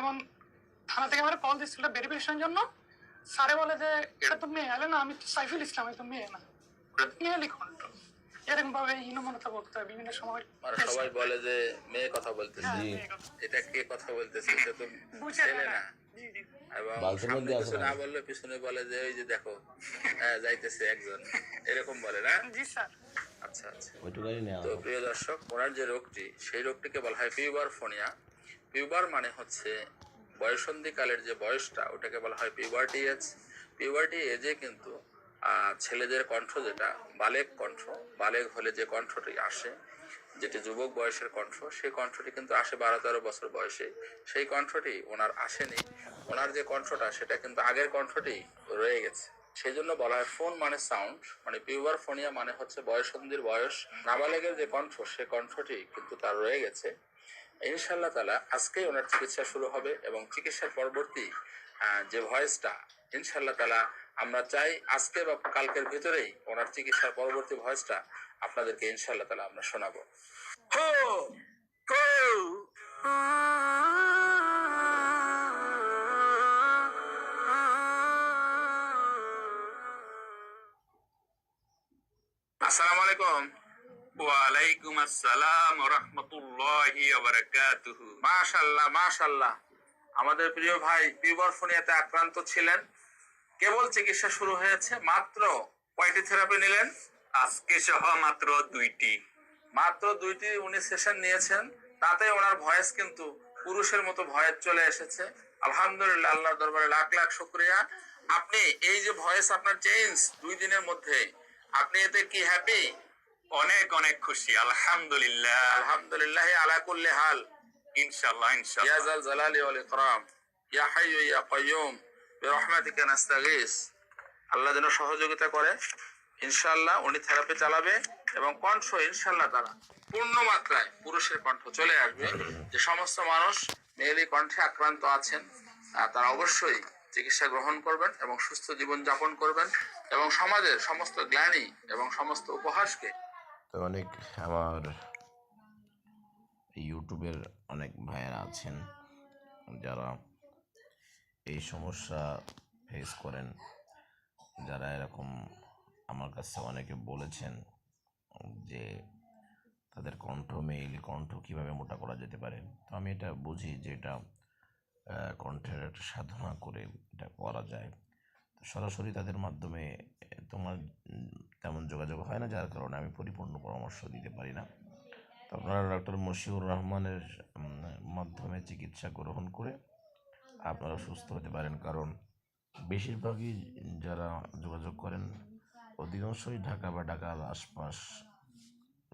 যেমন থানা থেকে আমার কল দিচ্ছিল ভেরিফিকেশনের জন্য। স্যারে বলে যে এটা তো মেয়ে আলে না আমি তো সাইফুল ইসলাম আমি তো মেয়ে না। মেয়ে লিখন্ত এরকম ভাবে হীনমনতা বলতে হয় বিভিন্ন সময় সবাই বলে যে মেয়ে কথা বলতেছে। হ্যাঁ। এটা কে কথা বলতেছে সে তো ছেলে না। এবং বালতির সামনে মধ্যে আছে কিছু না। না। বললে পিছনে বলে যে ওই যে দেখো হ্যাঁ, যাইতেছে একজন। এরকম বলে না? জি স্যার। আচ্ছা আচ্ছা। তো প্রিয় দর্শক ওনার যে রোগটি সেই রোগটিকে বলা হয় পিউবার ফোনিয়া পিউবার মানে হচ্ছে বয়সন্ধিকালের যে বয়সটা, ওটাকে বলা হয় পিউবার্টি এজ পিউবার্টি এজে কিন্তু ছেলেদের কণ্ঠ যেটা বালেক কণ্ঠ বালেক হলে যে কণ্ঠটি আসে, যেটি যুবক বয়সের কণ্ঠ, সেই কণ্ঠটি কিন্তু আসে বারো তেরো বছর বয়সে। সেই কণ্ঠটি ওনার আসেনি। ওনার যে কণ্ঠটা, সেটা কিন্তু আগের কণ্ঠটি রয়ে গেছে। সেই জন্য বলা হয় ফোন মানে সাউন্ড মানে পিউবার ফোনিয়া মানে হচ্ছে বয়সন্ধির বয়স। নাবালেগের যে কণ্ঠ, সে কণ্ঠটি কিন্তু তার রয়ে গেছে। ইনশাল্লাহ তালা আজকেই ওনার চিকিৎসা শুরু হবে এবং চিকিৎসার পরবর্তী যে ভয়েসটা ইনশাল্লাহ তালা আমরা চাই আজকে বা কালকের ভিতরেই ওনার চিকিৎসার পরবর্তী ভয়েসটা আপনাদেরকে ইনশাল্লাহ তালা আমরা শোনাবো। আসসালামু আলাইকুম। ওয়ালাইকুম আসসালাম রহমতুল্লাহি বারাকাতুহু মাশাল্লাহ মাশাল্লাহ। আমাদের প্রিয় ভাই পিউবারফোনিয়াতে আক্রান্ত ছিলেন। কেবল চিকিৎসা শুরু হয়েছে মাত্র কয়টি থেরাপি নিলেন? আজকে সহ মাত্র দুইটি। মাত্র দুইটি উনি সেশন নিয়েছেন তাতে ওনার ভয়েস কিন্তু পুরুষের মতো ভয়েস চলে এসেছে। আলহামদুলিল্লাহ আল্লাহর দরবারে লাখ লাখ শুক্রিয়া। আপনি এই যে ভয়েস আপনার চেঞ্জ দুই দিনের মধ্যে আপনি এতে কি হ্যাপি অনেক অনেক খুশি আলহামদুলিল্লাহ। আলহামদুলিল্লাহ আলা কুল্লি হাল। ইনশাআল্লাহ ইনশাআল্লাহ। ইয়া জাল জালালি ওয়াল আল্লাহ যেন সহযোগিতা করে ইনশাল্লাহ উনি থেরাপি চালাবে এবং কণ্ঠ ইনশাল্লাহ তারা পূর্ণ মাত্রায় পুরুষের কণ্ঠ চলে আসবে। যে সমস্ত মানুষ মেয়েলি কণ্ঠে আক্রান্ত আছেন তারা অবশ্যই চিকিৎসা গ্রহণ করবেন এবং সুস্থ জীবন যাপন করবেন এবং সমাজের সমস্ত জ্ঞানী এবং সমস্ত উপহাসকে তো অনেক আমার ইউটিউবের অনেক ভাইয়েরা আছেন, যারা এই সমস্যা ফেস করেন। যারা এরকম আমার কাছে অনেকে বলেছেন যে তাদের কণ্ঠ মেইল কণ্ঠ কীভাবে মোটা করা যেতে পারে। তো আমি এটা বুঝি যে এটা কণ্ঠের একটা সাধনা করে এটা করা যায়। তো সরাসরি তাদের মাধ্যমে তোমার যোগাযোগ হয় না, যার কারণে আমি পরিপূর্ণ পরামর্শ দিতে পারি না। তো আপনারা ডক্টর মশিউর রহমানের মাধ্যমে চিকিৎসা গ্রহণ করে আপনারা সুস্থ হতে পারেন। কারণ বেশিরভাগই যারা যোগাযোগ করেন, অধিকাংশই ঢাকা বা ঢাকার আশপাশ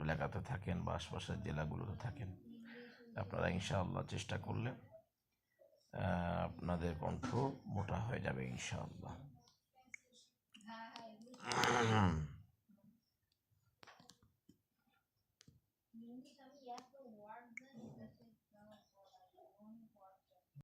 এলাকাতে থাকেন বা আশপাশের জেলাগুলোতে থাকেন। আপনারা ইনশাআল্লাহ চেষ্টা করলে আপনাদের কণ্ঠ মোটা হয়ে যাবে ইনশাআল্লাহ। 你什么颜色我玩儿你自己的